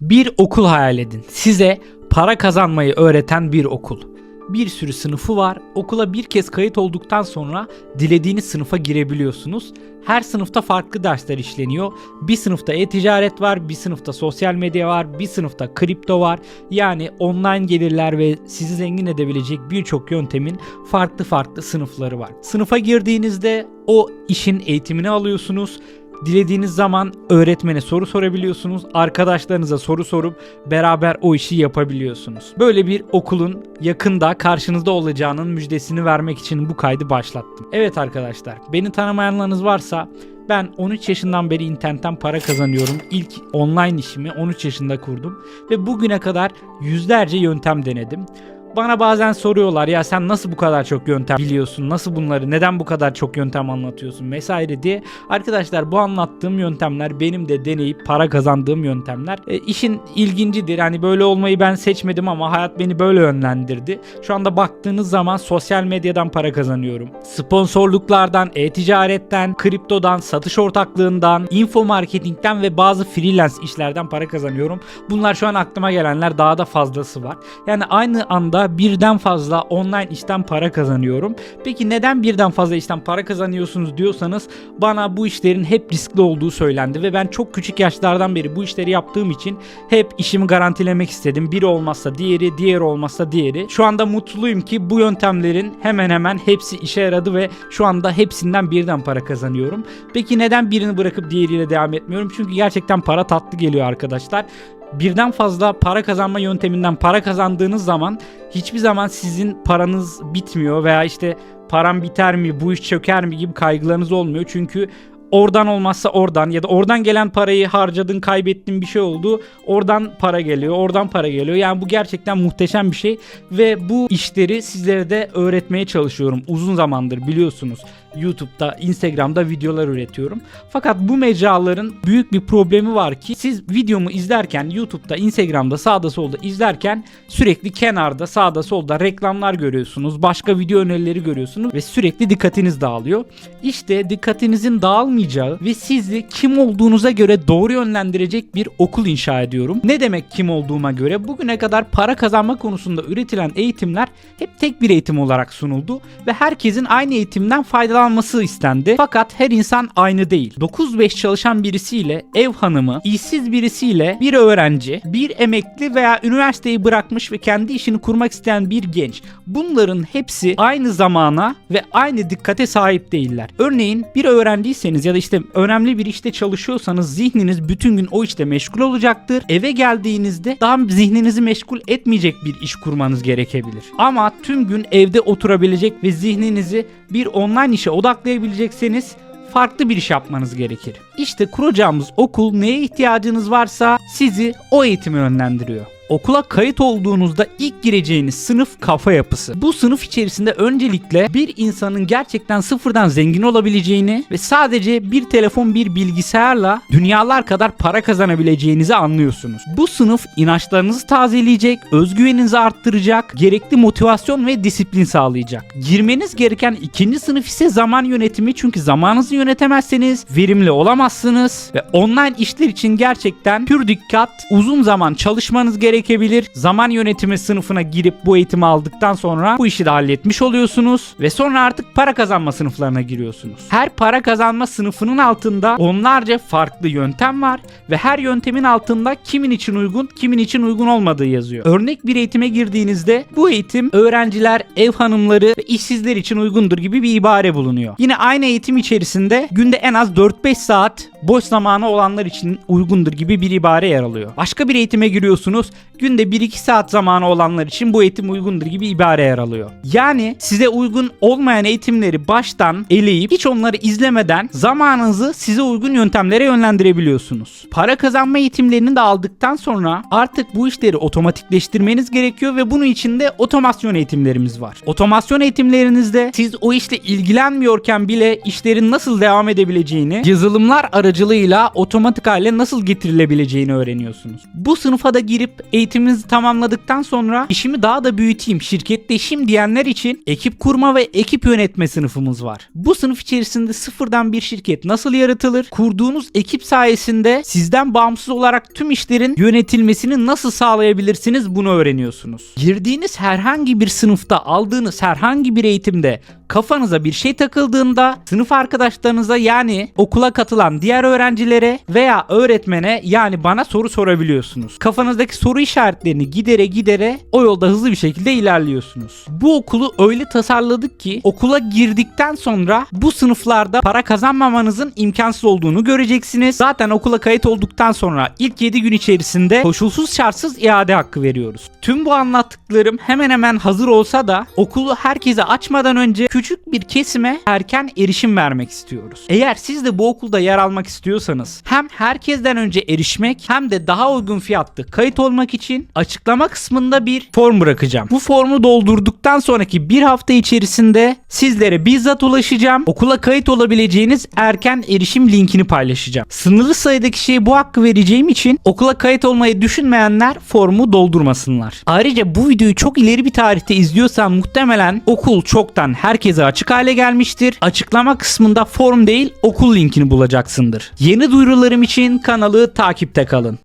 Bir okul hayal edin. Size para kazanmayı öğreten bir okul. Bir sürü sınıfı var. Okula bir kez kayıt olduktan sonra dilediğiniz sınıfa girebiliyorsunuz. Her sınıfta farklı dersler işleniyor. Bir sınıfta e-ticaret var, bir sınıfta sosyal medya var, bir sınıfta kripto var. Yani online gelirler ve sizi zengin edebilecek birçok yöntemin farklı farklı sınıfları var. Sınıfa girdiğinizde o işin eğitimini alıyorsunuz. Dilediğiniz zaman öğretmene soru sorabiliyorsunuz. Arkadaşlarınıza soru sorup beraber o işi yapabiliyorsunuz. Böyle bir okulun yakında karşınızda olacağının müjdesini vermek için bu kaydı başlattım. Evet arkadaşlar, beni tanımayanlarınız varsa ben 13 yaşından beri internetten para kazanıyorum. İlk online işimi 13 yaşında kurdum ve bugüne kadar yüzlerce yöntem denedim. Bana bazen soruyorlar ya sen nasıl bu kadar çok yöntem biliyorsun? Nasıl bunları neden bu kadar çok yöntem anlatıyorsun vesaire diye. Arkadaşlar bu anlattığım yöntemler benim de deneyip para kazandığım yöntemler. E, işin ilgincidir. Hani böyle olmayı ben seçmedim ama hayat beni böyle yönlendirdi. Şu anda baktığınız zaman sosyal medyadan para kazanıyorum. Sponsorluklardan, e-ticaretten, kriptodan, satış ortaklığından, info marketingten ve bazı freelance işlerden para kazanıyorum. Bunlar şu an aklıma gelenler daha da fazlası var. Yani aynı anda birden fazla online işten para kazanıyorum. Peki neden birden fazla işten para kazanıyorsunuz diyorsanız bana bu işlerin hep riskli olduğu söylendi ve ben çok küçük yaşlardan beri bu işleri yaptığım için hep işimi garantilemek istedim. Biri olmazsa diğeri, diğeri olmazsa diğeri. Şu anda mutluyum ki bu yöntemlerin hemen hemen hepsi işe yaradı ve şu anda hepsinden birden para kazanıyorum. Peki neden birini bırakıp diğeriyle devam etmiyorum? Çünkü gerçekten para tatlı geliyor arkadaşlar birden fazla para kazanma yönteminden para kazandığınız zaman hiçbir zaman sizin paranız bitmiyor veya işte param biter mi, bu iş çöker mi gibi kaygılarınız olmuyor. Çünkü oradan olmazsa oradan ya da oradan gelen parayı harcadın, kaybettin bir şey oldu. Oradan para geliyor, oradan para geliyor. Yani bu gerçekten muhteşem bir şey ve bu işleri sizlere de öğretmeye çalışıyorum. Uzun zamandır biliyorsunuz. YouTube'da, Instagram'da videolar üretiyorum. Fakat bu mecraların büyük bir problemi var ki siz videomu izlerken YouTube'da, Instagram'da sağda solda izlerken sürekli kenarda sağda solda reklamlar görüyorsunuz. Başka video önerileri görüyorsunuz ve sürekli dikkatiniz dağılıyor. İşte dikkatinizin dağılmayacağı ve sizi kim olduğunuza göre doğru yönlendirecek bir okul inşa ediyorum. Ne demek kim olduğuma göre? Bugüne kadar para kazanma konusunda üretilen eğitimler hep tek bir eğitim olarak sunuldu ve herkesin aynı eğitimden faydalanması istendi. Fakat her insan aynı değil. 9-5 çalışan birisiyle ev hanımı, işsiz birisiyle bir öğrenci, bir emekli veya üniversiteyi bırakmış ve kendi işini kurmak isteyen bir genç. Bunların hepsi aynı zamana ve aynı dikkate sahip değiller. Örneğin bir öğrenciyseniz ya da işte önemli bir işte çalışıyorsanız zihniniz bütün gün o işte meşgul olacaktır. Eve geldiğinizde daha zihninizi meşgul etmeyecek bir iş kurmanız gerekebilir. Ama tüm gün evde oturabilecek ve zihninizi bir online işe odaklayabilecekseniz farklı bir iş yapmanız gerekir. İşte kuracağımız okul neye ihtiyacınız varsa sizi o eğitime yönlendiriyor. Okula kayıt olduğunuzda ilk gireceğiniz sınıf kafa yapısı. Bu sınıf içerisinde öncelikle bir insanın gerçekten sıfırdan zengin olabileceğini ve sadece bir telefon bir bilgisayarla dünyalar kadar para kazanabileceğinizi anlıyorsunuz. Bu sınıf inançlarınızı tazeleyecek, özgüveninizi arttıracak, gerekli motivasyon ve disiplin sağlayacak. Girmeniz gereken ikinci sınıf ise zaman yönetimi çünkü zamanınızı yönetemezseniz verimli olamazsınız ve online işler için gerçekten pür dikkat uzun zaman çalışmanız gerekebilir. Zaman yönetimi sınıfına girip bu eğitimi aldıktan sonra bu işi de halletmiş oluyorsunuz ve sonra artık para kazanma sınıflarına giriyorsunuz. Her para kazanma sınıfının altında onlarca farklı yöntem var ve her yöntemin altında kimin için uygun, kimin için uygun olmadığı yazıyor. Örnek bir eğitime girdiğinizde bu eğitim öğrenciler, ev hanımları ve işsizler için uygundur gibi bir ibare bulunuyor. Yine aynı eğitim içerisinde günde en az 4-5 saat boş zamanı olanlar için uygundur gibi bir ibare yer alıyor. Başka bir eğitime giriyorsunuz. Günde 1-2 saat zamanı olanlar için bu eğitim uygundur gibi ibare yer alıyor. Yani size uygun olmayan eğitimleri baştan eleyip hiç onları izlemeden zamanınızı size uygun yöntemlere yönlendirebiliyorsunuz. Para kazanma eğitimlerini de aldıktan sonra artık bu işleri otomatikleştirmeniz gerekiyor ve bunun için de otomasyon eğitimlerimiz var. Otomasyon eğitimlerinizde siz o işle ilgilenmiyorken bile işlerin nasıl devam edebileceğini yazılımlar arasında aracılığıyla otomatik hale nasıl getirilebileceğini öğreniyorsunuz. Bu sınıfa da girip eğitiminizi tamamladıktan sonra işimi daha da büyüteyim, şirketleşeyim diyenler için ekip kurma ve ekip yönetme sınıfımız var. Bu sınıf içerisinde sıfırdan bir şirket nasıl yaratılır? Kurduğunuz ekip sayesinde sizden bağımsız olarak tüm işlerin yönetilmesini nasıl sağlayabilirsiniz bunu öğreniyorsunuz. Girdiğiniz herhangi bir sınıfta aldığınız herhangi bir eğitimde kafanıza bir şey takıldığında sınıf arkadaşlarınıza yani okula katılan diğer öğrencilere veya öğretmene yani bana soru sorabiliyorsunuz. Kafanızdaki soru işaretlerini gidere gidere o yolda hızlı bir şekilde ilerliyorsunuz. Bu okulu öyle tasarladık ki okula girdikten sonra bu sınıflarda para kazanmamanızın imkansız olduğunu göreceksiniz. Zaten okula kayıt olduktan sonra ilk 7 gün içerisinde koşulsuz şartsız iade hakkı veriyoruz. Tüm bu anlattıklarım hemen hemen hazır olsa da okulu herkese açmadan önce küçük bir kesime erken erişim vermek istiyoruz. Eğer siz de bu okulda yer almak istiyorsanız hem herkesten önce erişmek hem de daha uygun fiyatlı kayıt olmak için açıklama kısmında bir form bırakacağım. Bu formu doldurduktan sonraki bir hafta içerisinde sizlere bizzat ulaşacağım. Okula kayıt olabileceğiniz erken erişim linkini paylaşacağım. Sınırlı sayıda kişiye bu hakkı vereceğim için okula kayıt olmayı düşünmeyenler formu doldurmasınlar. Ayrıca bu videoyu çok ileri bir tarihte izliyorsan muhtemelen okul çoktan herkese açık hale gelmiştir. Açıklama kısmında form değil okul linkini bulacaksındır. Yeni duyurularım için kanalı takipte kalın.